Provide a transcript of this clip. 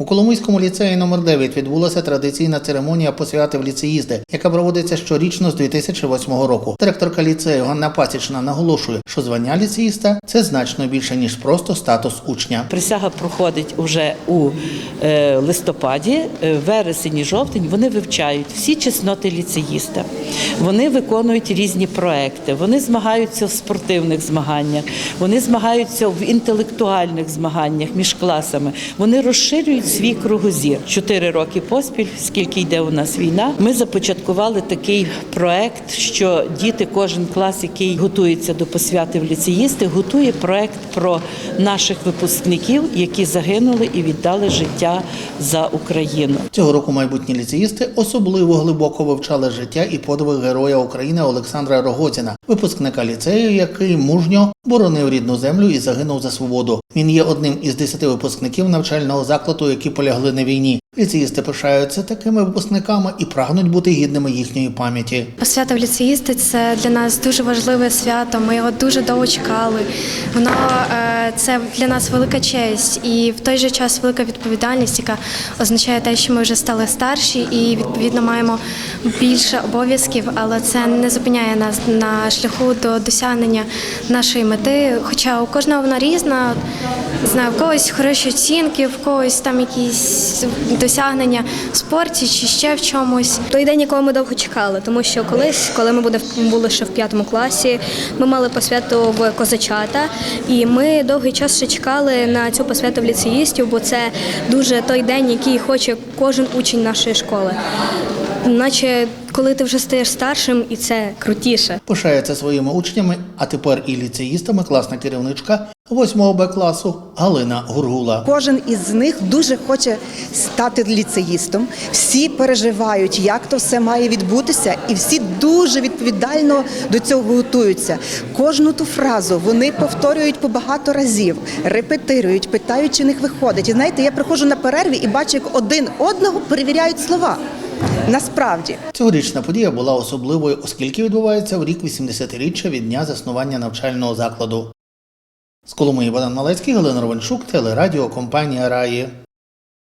У Коломийському ліцеї номер 9 відбулася традиційна церемонія посвяти в ліцеїзди, яка проводиться щорічно з 2008 року. Директорка ліцею Ганна Пасічна наголошує, що звання ліцеїста це значно більше ніж просто статус учня. Присяга проходить уже у е, листопаді, е, вересень жовтень. Вони вивчають всі чесноти ліцеїста. Вони виконують різні проекти. Вони змагаються в спортивних змаганнях, вони змагаються в інтелектуальних змаганнях між класами. Вони розширюють свій кругозір. Чотири роки поспіль, скільки йде у нас війна. Ми започаткували такий проект, що діти, кожен клас, який готується до посвяти в ліцеїсти, готує проект про наших випускників, які загинули і віддали життя за Україну. Цього року майбутні ліцеїсти особливо глибоко вивчали життя і подвиг героя України Олександра Рогоціна, випускника ліцею, який мужньо боронив рідну землю і загинув за свободу. Він є одним із десяти випускників навчального закладу, які полягли на війні. Ліцеїсти пишаються такими випускниками і прагнуть бути гідними їхньої пам'яті. Свято в ліцеїсти це для нас дуже важливе свято. Ми його дуже довго чекали. Воно е, це для нас велика честь і в той же час велика відповідальність, яка означає те, що ми вже стали старші і відповідно маємо більше обов'язків, але це не зупиняє нас на шляху до досягнення нашої мети. Хоча у кожного вона різна. Знаю, в когось хороші оцінки, в когось там якісь досягнення в спорті чи ще в чомусь. Той день, якого ми довго чекали, тому що колись, коли ми були ще в п'ятому класі, ми мали посвяту в козачата, і ми довгий час ще чекали на цю посвяту в ліцеїстів, бо це дуже той день, який хоче кожен учень нашої школи. Наче коли ти вже стаєш старшим, і це крутіше. Пишається своїми учнями, а тепер і ліцеїстами класна керівничка 8 Б класу Галина Гургула. Кожен із них дуже хоче стати ліцеїстом. Всі переживають, як то все має відбутися, і всі дуже відповідально до цього готуються. Кожну ту фразу вони повторюють по багато разів, репетирують, питають, чи них виходить. І знаєте, я приходжу на перерві і бачу, як один одного перевіряють слова. Насправді. Цьогорічна подія була особливою, оскільки відбувається в рік 80-річчя від дня заснування навчального закладу. З Коломиї Богдан Малецький, Галина Ровеншук, телерадіо компанія Раї.